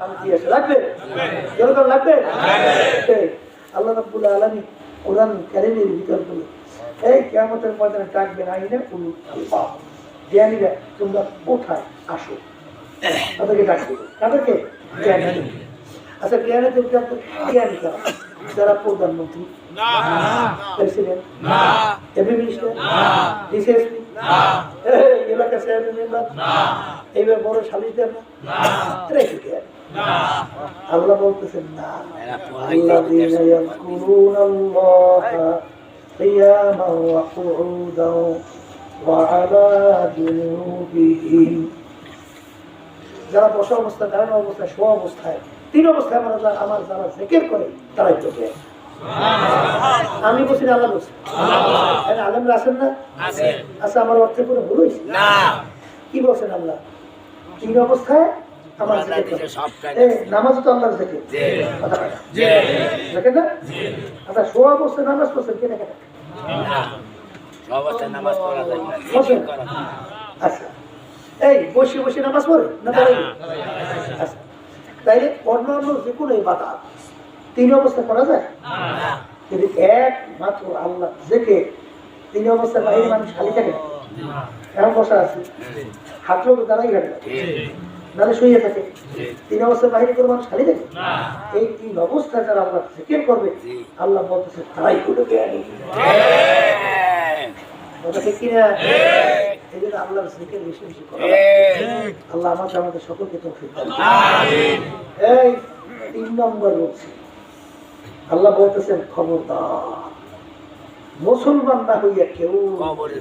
শান্তি আছে? লাগবে? যেরকম লাগবে? আল্লাহ রাব্বুল আলামিন কোরআন কারীমের ভিতর বলে এই কিয়ামতের ময়দানে ডাকবেন আইনে উলু আল্লাহ জ্ঞানীরা তোমরা কোথায় আসো? তাদেরকে ডাকবে। তাদেরকে জ্ঞানী আচ্ছা জ্ঞানী দেবকে জ্ঞানী কারা? যারা প্রধানমন্ত্রী। President. MP minister. DC SP. এলাকা চেয়ারম্যান এইবার বড় সালিশদের না। এরা জ্ঞানী? আল্লাহ বলতেছেন না। আল্লাযীনা ইয়াযকুরুনাল্লাহা কিয়ামান ওয়া কুউদান ওয়া আলা জুনুবিহিম। যারা বসা অবস্থায় দাঁড়ানো অবস্থায় শোয়া অবস্থায় তিন অবস্থায় আমার আমার যারা জিকির করে তারাই চোখে আমি বলছি না আল্লাহ বলছি। আলমরা আছেন না? আচ্ছা আমার অর্থের কোনো ভুল হয়েছে? কি বলছেন আল্লাহ? তিন অবস্থায় নামাজ তো আল্লাহর জিকির। না। দেখেন না? আচ্ছা, শোয়া অবস্থায় নামাজ পড়ছেন কে দেখে না? নামাজ পড়া যায় না বসেন। আচ্ছা। এই, বসে বসে নামাজ পড়ে? না? আচ্ছা। তাইলে অন্যান্য যে কোনো ইবাদত তিন অবস্থা করা যায় কিন্তু একমাত্র আল্লাহ জেকে তিন অবস্থায় বাইরে মানুষ খালি থাকে। এখন বসা আছে হাত লোক দাঁড়াই ঘাটে শুয়ে থাকে। তিন অবস্থায় বাইরে করে মানুষ খালি থাকে? এই তিন অবস্থায় যারা আল্লাহ জিকির করবে আল্লাহ বলতেছে তারাই করে জ্ঞানী। কথা ঠিক কিনা এই জন্য আল্লাহর জিকির বেশি বেশি করা আল্লাহ আমাকে আমাদের সকলকে এই তিন নম্বর বলছি আল্লাহ বলতেছেন খবরদার। মুসলমান না হইয়া কেউ কবরে।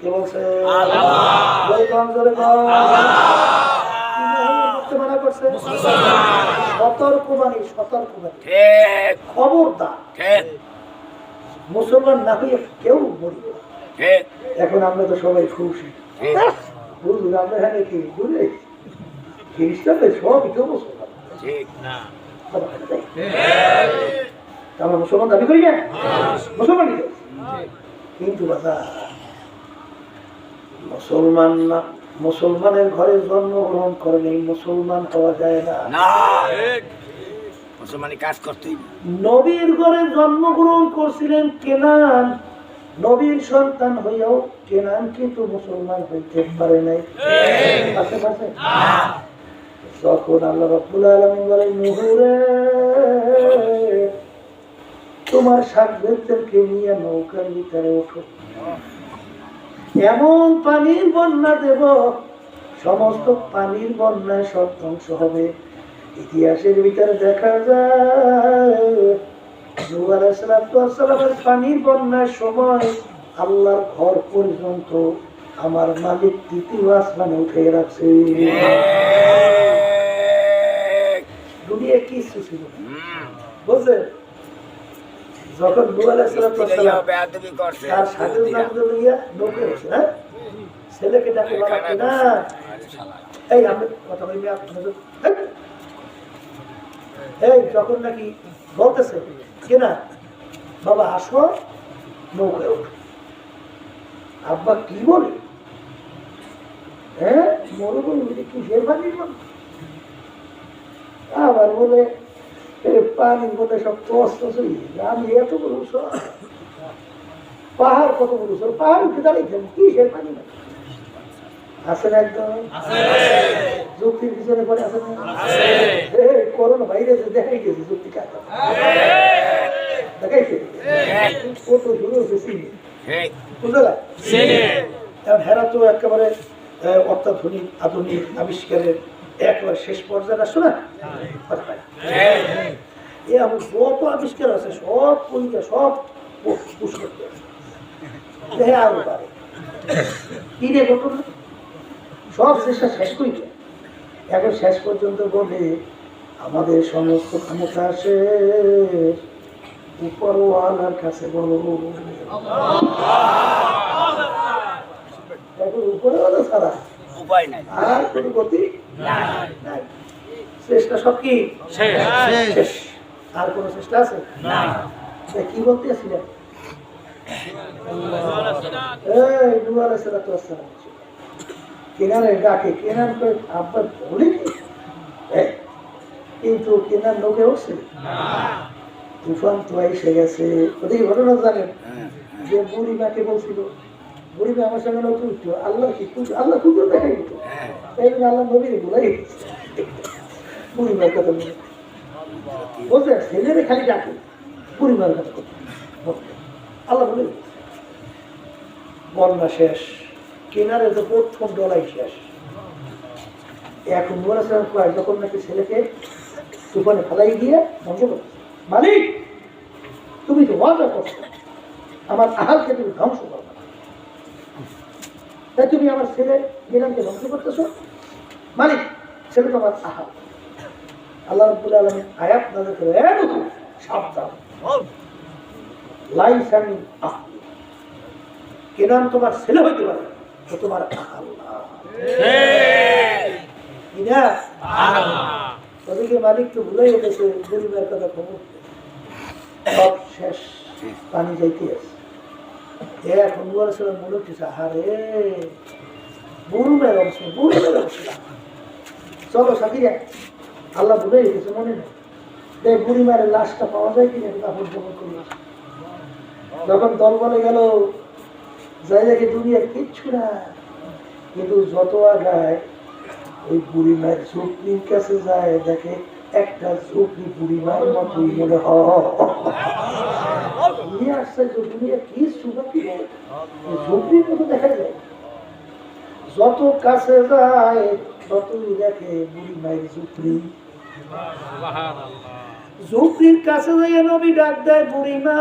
কে বলছে? সতর্কবাণী সতর্কবাণী। খবরদার। মুসলমান না হইয়া কেউ মরিবে এখন আমরা তো সবাই খুশি। ঠিক। বুঝলি আমরা এখানে কি বুঝলে? খ্রিস্টানদের সবই তো মুসলমান। ঠিক। না। আমরা মুসলমান দাবি করি না মুসলমান কিন্তু বাবা মুসলমান না মুসলমানের ঘরে জন্মগ্রহণ করেন এই মুসলমান হওয়া যায় না। না। মুসলমানি কাজ করতেই নবীর ঘরে জন্মগ্রহণ করছিলেন কেনান। নবীর সন্তান হইয়াও কেনান কিন্তু মুসলমান হইতে পারে নাই। আছে পাশে যখন আল্লাহ রব্বুল আলমিন বলেন নুহুরে তোমার সাকদেরকে নিয়ে নৌকার ভিতরে ওঠো। এমন পানির বন্যা দেব? সমস্ত পানির বন্যায় সব ধ্বংস হবে। ইতিহাসের ভিতরে দেখা যায় পানির বন্যার সময় আল্লাহর ঘর পর্যন্ত আমার মালিক তৃতীয় আসমানে উঠে রাখছে। দুনিয়া কিছু ছিল। বুঝলেন? যখন তার সাথে নামতে নৌকে হচ্ছে না ছেলেকে ডাকে বাবা না এই আমি কথা বলি এই! এই যখন নাকি বলতেছে কিনা বাবা আসো নৌকায় ওঠো আব্বা কি বলে? হ্যাঁ? মরুভূমি বল আবার বলে পানির মধ্যে সব কষ্ট আমি এত বড় পাহাড় কত বড় সর পাহাড় উঠে দাঁড়িয়েছেন কিসের পানি না আছেন একদম। যুক্তির পিছনে পরে আছেন করোনা ভাইরাসে দেখাই গেছে যুক্তি কাকা দেখাইছে কত শুরু হয়েছে কারণ হেরা তো একেবারে অত্যাধুনিক আধুনিক আবিষ্কারের একেবারে শেষ পর্যায়ে আসছো না। এ আমার যত আবিষ্কার আছে সব পরীক্ষা সব পুষ করতে। দেখে আরও পারে কি রে ঘটনা সব চেষ্টা শেষ করি এখন শেষ পর্যন্ত বলে আমাদের সমস্ত ক্ষমতা আসে উপরওয়ালার কাছে বলো। এখন উপরওয়ালা ছাড়া উপায় নাই। আর কোনো গতি চেষ্টা সব কি? শেষ। আর কোনো চেষ্টা আছে? তা কি বলতে আসছিলেন কেনারে ডাকে কেনার করে আব্বা বলে কিন্তু কেনার লোকে উঠছে তুফান তো এসে গেছে। ওদিকে ঘটনা জানেন? হ্যাঁ। যে বুড়ি মাকে বলছিল বুড়ি আমার সঙ্গে নতুন উঠতো আল্লাহ কি আল্লাহ কুকুর দেখাই দিত। হ্যাঁ। এই জন্য আল্লাহ নবীর গুলাই বুড়ি কথা বলে। বলছে ছেলেরে খালি ডাকে বুড়ি মার কথা আল্লাহ বলে বন্যা শেষ কিনারে তো প্রথম ডলাই শেষ। এখন নুয়ার আসলাম কয় যখন নাকি ছেলেকে তুফানে ফেলাই দিয়ে ধ্বংস করছে মালিক তুমি তো ওয়াদা করছ। আমার আহালকে তুমি ধ্বংস করবে না। তাই তুমি আমার ছেলে গিরামকে ধ্বংস করতেছো? মালিক ছেলে তো আমার আহাল আল্লাহ রব্বুল আলমী আয়াত নাজর করে এ নতুন সাবধান। লাইস আমি আহ কেনাম তোমার ছেলে হইতে পারে? তো তোমার আহাল না। কিনা ওদিকে মালিক তো ভুলেই গেছে গরিবের কথা খবর। সব শেষ। পানি যাইতে আছে। এখন বলেছিল মনে উঠেছে আহারে বুড়ুমের অংশ বুড়ুমের অংশ চলো সাথীরা আল্লাহ ভুলেই গেছে, মনে নেই। দেখ বুড়িমারের লাশটা পাওয়া যায় কিনা কাপড় জমা করি যখন দল বলে গেল, যাই দেখে দুনিয়ার কিচ্ছু না। কিন্তু যত আগায়, ওই বুড়ি মায়ের ঝুঁকনির কাছে যায়, দেখে একটা মায়ের মতোই মনে হয়। দুনিয়া আসছে কি সুবাকি ঝুঁকনির মতো দেখা যায়। যত কাছে যায়, ততই দেখে বুড়ি মায়ের ঝুঁকনি ঝুঁকনির কাছে নবী ডাক দেয় বুড়িমা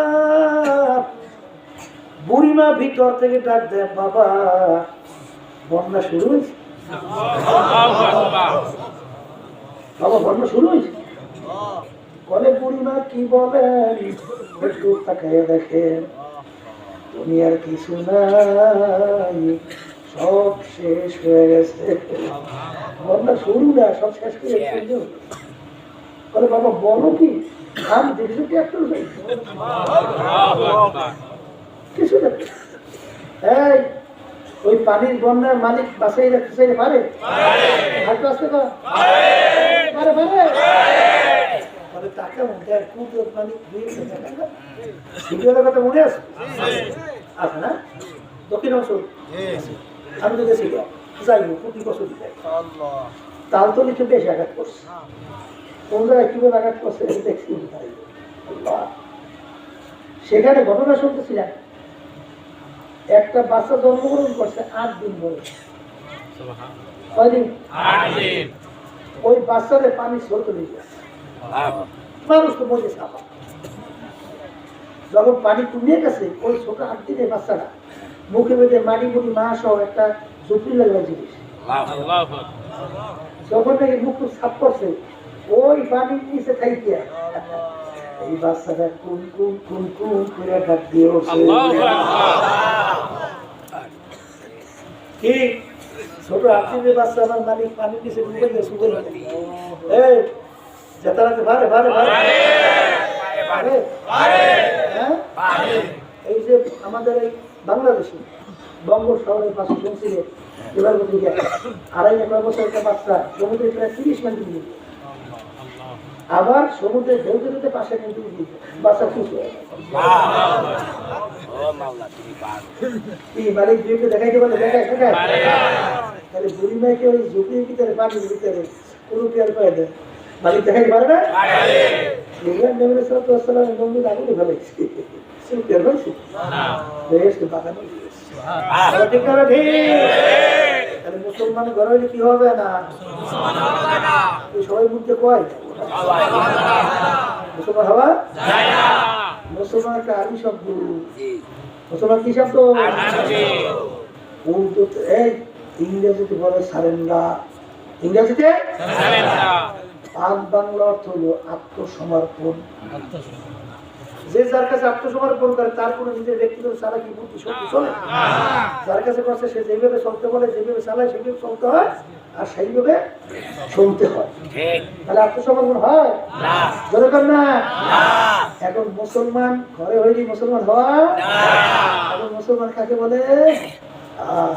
বুড়িমা ভিতর থেকে ডাক দেয়, বাবা, বন্যা শুরু হয়েছে। বাবা বন্যা শুরু হয়েছে? বলে বুড়িমা কি বলেন? একটু তাকাইয়া দেখেন দুনিয়ার কিছু নাই। সব শেষ হয়ে গেছে। বন্যা শুরু না সব শেষ করে বলে বাবা বলো কি? আমি দেখছি কি একটা কিছু না এই ওই পানির বন্যার মালিক বাসাই রাখতে পারে? পারে। তাকে মনে হয় কুদরত মালিক কথা মনে আছে? আছে না? দক্ষিণ অংশ আমি তো গেছি যাই হোক প্রতি বছর যাই তাল তো লিখে বেশি আঘাত করছে। কোন জায়গায় কীভাবে আঘাত করছে দেখছি সেখানে ঘটনা শুনতেছিলাম। একটা বাচ্চা জন্মগ্রহণ করছে আট দিন কয়দিন? ওই বাচ্চাদের পানি সরতে যায় মানুষ তো মরে সাপা যখন পানি কমিয়ে গেছে ওই ছোট আট দিনের বাচ্চাটা মুখে বেঁধে মাটি মুড়ি মা সহ একটা জটিল লাগবে জিনিস যখন নাকি মুখ সাফ করছে ওই পানির নিচে থাইকিয়া এই বাচ্চাটা কুন কুন কুন কুন করে ডাক দিয়ে কি? ছোট আটদিনের বাচ্চা আমার মালিক পানির নিচে ডুবে গেছে এই যেতারাতে পারে পারে পারে পারে হ্যাঁ? এই যে আমাদের এই বাংলাদেশে বঙ্গ শহরের পাশে শুনছিলে এবার আড়াই এক বছর একটা বাচ্চা সমুদ্রে প্রায় তিরিশ মিনিট ডুবে গেছে। আবার সমুদ্রের ঢেউ দিতে পাশে গেছে। বাচ্চা খুশি হয়ে মালিক বিয়েকে দেখাইতে পারে দেখায় দেখায় তাহলে বুড়ি মাইকে ওই ঝুঁকির ভিতরে পানির ভিতরে কোনো পেয়ার পায় না মালিক দেখাইতে পারে না? ইব্রাহিম নবী সাল্লাল্লাহু নবীর আগুনে ফেলাইছে সে পেয়ার পাইছে বেশ বাগানে ঠিক তাহলে মুসলমান ঘর হইলে কি হবে না? সবাই মধ্যে কয়? মুসলমান হওয়া? মুসলমান একটা আরবি শব্দ মুসলমান কি শব্দ উর্দুতে এই ইংরেজিতে বলে ইংরেজিতে? পাক বাংলা অর্থ হলো আত্মসমর্পণ। যে যার কাছে আত্মসমর্পণ করে তার কোনো নিজের ব্যক্তিগত চালা কি বুদ্ধি শক্তি চলে? যার কাছে করছে সে যেভাবে চলতে বলে যেভাবে চালায় সেভাবে চলতে হয় আর সেইভাবে শুনতে হয়। তাহলে আত্মসমর্পণ হয়? যেরকম না? এখন মুসলমান ঘরে হইলি মুসলমান হয় এখন মুসলমান কাকে বলে? আহ,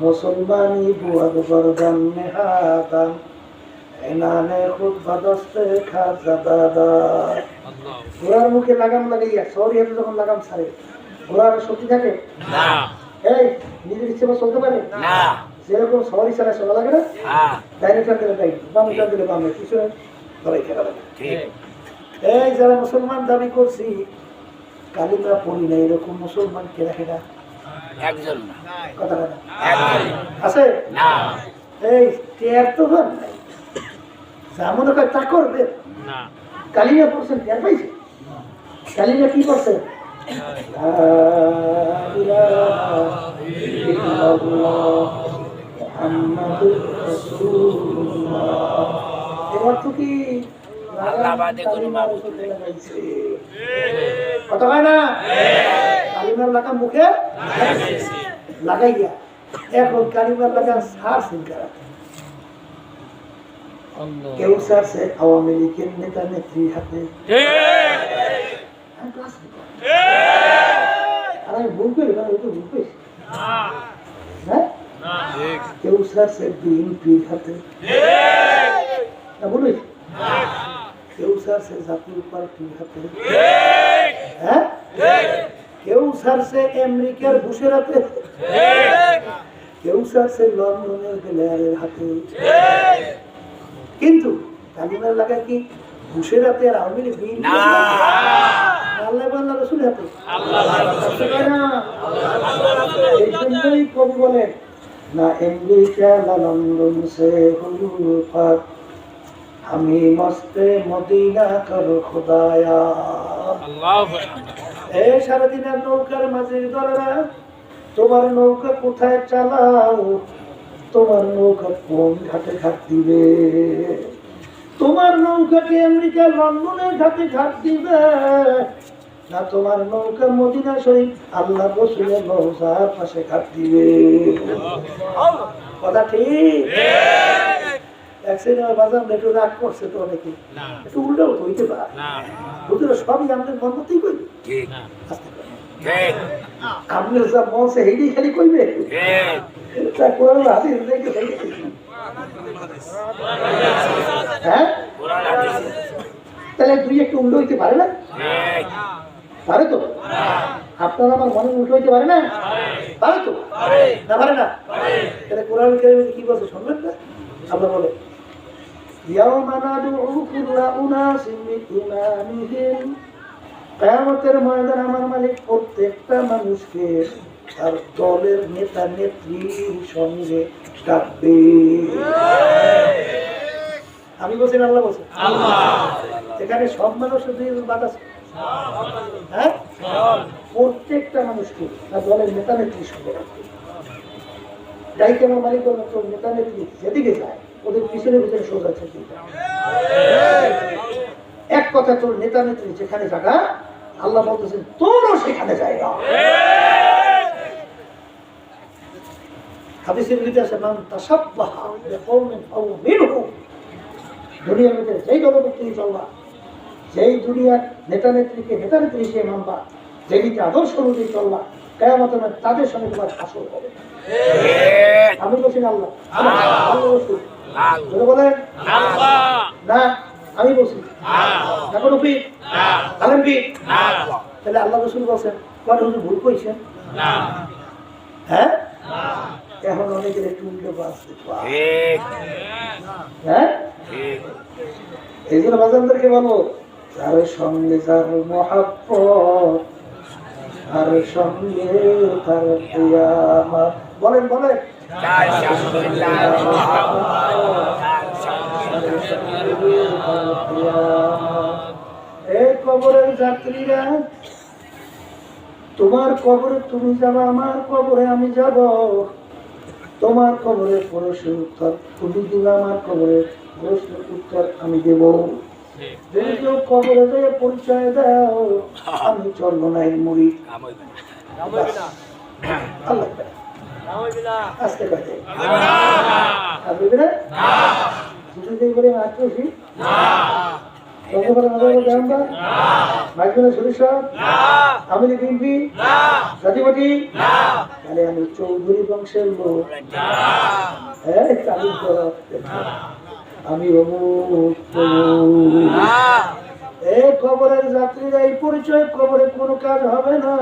মুসলমানি বুয়াদ নেহাদান এনানে খুব বাদস্তে খাজা দাদা। ঘোড়ার মুখে লাগাম লাগাইয়া সরি হাতে যখন লাগাম ছাড়ে। ঘোড়ার শক্তি থাকে? এই নিজের ইচ্ছে মতো চলতে পারে? না। যেরকম সরি ছাড়া চলা লাগে না ডাইনে টান দিলে ডাইনে বামে টান দিলে বামে কিছু ধরাই খেলা লাগে। ঠিক। এই যারা মুসলমান দাবি করছি কালিমা পড়ি না এরকম মুসলমান কেনা কেনা একজন না। কথা আছে? এই টের তো হন নাই। যা মনে করে তা করবে। না। কালিমা পড়ছেন টের পাইছে? কালিমা কি। এর অর্থ কি। কথা হয় না? কালিমার লাগা মুখে? লাগাইয়া। এখন কালিমার লাগা সারছেন কারা? কেউ সারছে আওয়ামী লীগের নেতা নেত্রী হাতে আমি ক্লাস নিব। আর আমি ভুল করি না ওই তো ভুল করেছি হ্যাঁ কেউ সারছে বিএনপির হাতে না ভুল হয়েছে? কেউ সারছে জাতীয় পার্টির হাতে হ্যাঁ কেউ সারছে আমেরিকার বুশের হাতে কেউ সারছে লন্ডনের গ্লেয়ারের হাতে কিন্তু কালিমার লাগা কি বুশের হাতে আর আওয়ামী লীগ আল্লাহ রসুলের হাতে? না? এই জন্যই কবি বলেন না আমেরিকা না লন্ডন সে হুল পাক আমি মস্তে মদিনা কর খোদায়া। এই সারাদিনের নৌকার মাঝে দলেরা তোমার নৌকা কোথায় চালাও? তোমার নৌকা কোন ঘাটে ঘাট দিবে? তোমার নৌকাকে আমেরিকা লন্ডনের ঘাটে ঘাট দিবে। না তোমার নৌকা মদিনা শরীফ আল্লাহ রসুলের রোজার পাশে ঘাট দিবে। কথা ঠিক? সিনেমা বাজার একটু রাগ করছে তো অনেকে। একটু উল্টাও তো হইতে পারে। সবই আমাদের মন মতেই কইবে। ঠিক। আস্তে করে। ঠিক আপনি যা মন সে হেডি খালি কইবে ঠিক তা কোরআন হাদিস দেখে হেডি কইবে। হ্যাঁ কোরআন হাদিস তাহলে দুই একটু উল্টো হইতে পারে না ঠিক পারে তো আপনার আমার মনে উল্টো হইতে পারে না পারে তো না পারে না তাহলে কোরআন কারিমে কি বলছে শুনবেন না আল্লাহ বলে يوم ندعو كل أناس بإمامهم কেয়ামতের ময়দান আমার মালিক প্রত্যেকটা মানুষকে তার দলের নেতা নেত্রীর সঙ্গে ডাকবে। আমি বলছি আল্লাহ বলছি। এখানে সব মানুষের বাদ আছে। হ্যাঁ? প্রত্যেকটা মানুষকে তার দলের নেতা নেত্রীর সঙ্গে ডাকবে। যাইকে আমার মালিক তোর নেতা নেত্রী যেদিকে যায় ওদের পিছনে পিছনে সোজা থেকে এক কথা তোর নেতা নেত্রী যেখানে জায়গা আল্লাহ বলতেছেন তোরও সেখানে জায়গা হাদিসের ভিতরে মান তাসাব্বাহা বিকওমিন আও মিনহুম দুনিয়ার ভিতরে যেই দলভুক্তি চলবা যেই দুনিয়ার নেতা নেত্রীকে নেতা নেত্রী হিসেবে মানবা যেদিকে আদর্শ অনুযায়ী চলবা তাদের সঙ্গে তোমার আসল হবে। আমি বলছি আল্লাহ বলেন। না আমি বলছি। এখন পীর আলেম পীর তাহলে আল্লাহ রসুল বলছেন কত হুজুর ভুল কইছেন হ্যাঁ? এখন অনেকের একটু উল্টো পারে হ্যাঁ? এই জন্য বাজানদেরকে বলব, যার সঙ্গে যার মহাপ্প আর সঙ্গে তার বলেন বলেন। যাত্রীরা তোমার কবরে তুমি যাবে আমার কবরে আমি যাব। তোমার কবরে প্রশ্নের উত্তর তুমি দিবে আমার কবরে প্রশ্নের উত্তর আমি দেব। কবরে যেয়ে পরিচয় দাও আমি চন্দ্রনাই মরি। কাম হইবে না। আল্লাহ আজকে কাজে আপনি দুটো আমি বিএনপি জাতিপতি তাহলে আমি চৌধুরী বংশের লোক। হ্যাঁ চালু আমি অমুক কবরের যাত্রীরা এই পরিচয় কবরে কোনো কাজ হবে না।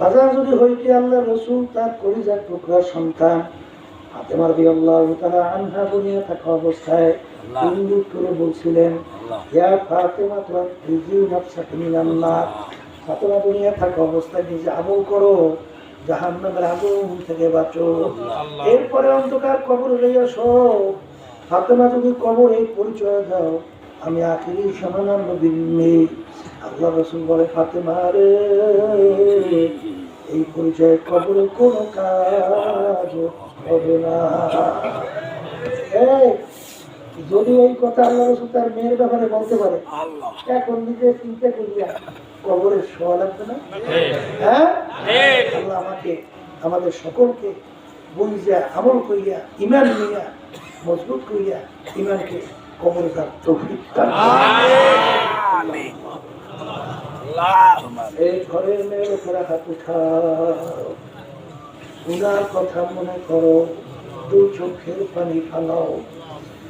বাজার যদি হইতে আল্লাহ রসুল তার কলিজার টুকরা সন্তান। ফাতেমার দিয়ে আল্লাহ তারা আনহা দুনিয়া থাকা অবস্থায় ইঙ্গিত করে বলছিলেন ইয়া ফাতেমা তোমার ফিজি নকশাকে মিলান না ফাতেমা দুনিয়া থাকা অবস্থায় নিজে আমল করো। জাহান্নামের আগুন থেকে বাঁচো। এরপরে অন্ধকার কবর লইয়া সো ফাতেমা যদি কবর এই পরিচয় দাও। আমি আখিরি সমানার নবীর মেয়ে। আল্লাহ রসুল বলে ফাতেমা রে এই পরিচয় কবরে কোনো কাজ হবে না। যদি এই কথা আল্লাহ রসুল তার মেয়ের ব্যাপারে বলতে পারে এখন নিজে চিন্তা করিয়া কবরের শোয়া লাগবে না? হ্যাঁ? আল্লাহ আমাকে আমাদের সকলকে বুঝিয়া আমল করিয়া ইমান নিয়া মজবুত করিয়া ইমানকে কবরে তার তৌফিক এই ঘরের মেয়ে লোকেরা হাত উঠাও। উনার কথা মনে করো। দু চোখের পানি ফালাও।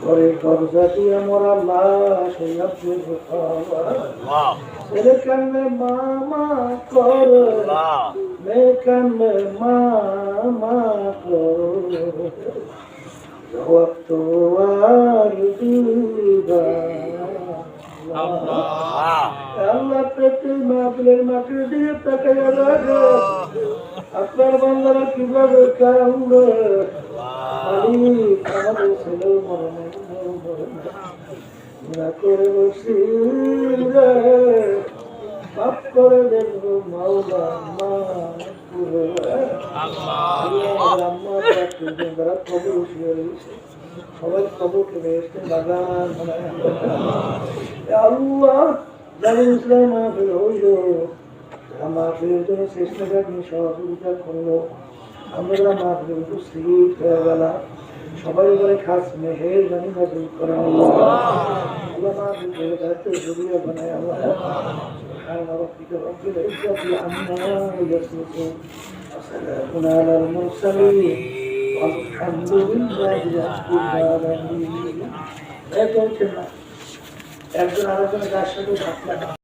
ঘরের দরজা দিয়ে মরা লাশ আসবে ছেলে কান্নে মামা কর। মেয়ে কান্নে মামা কর। জবাব তো আর দিবা আল্লাহ প্রতি মাহফিলের মাটির দিকে তাকাইয়া রাখো আপনার বান্দারা কীভাবে কান্দে করে বসি রে মাফ করে গো মাওলা করে রয়েছে সবাই কবরকে বেহেস্তের বাগান বানায় আল্লাহ যারা ইসলাম মাহফিল হইল। মাহফিলের জন্য চেষ্টা করেন সহযোগিতা করল। আমরা মাহফিল উপস্থিত হয়ে গেলাম সবাই বলে খাস মেহের জানি নাজিল করে আল্লাহ আল্লাহ মাহফিল করে দায়িত্ব জড়িয়ে বানায় আল্লাহ سبحان ربك رب العزة عما يصفون وسلام على المرسلين والحمد لله رب العالمين একজন আরেকজনের কাছ সাথে থাকলেন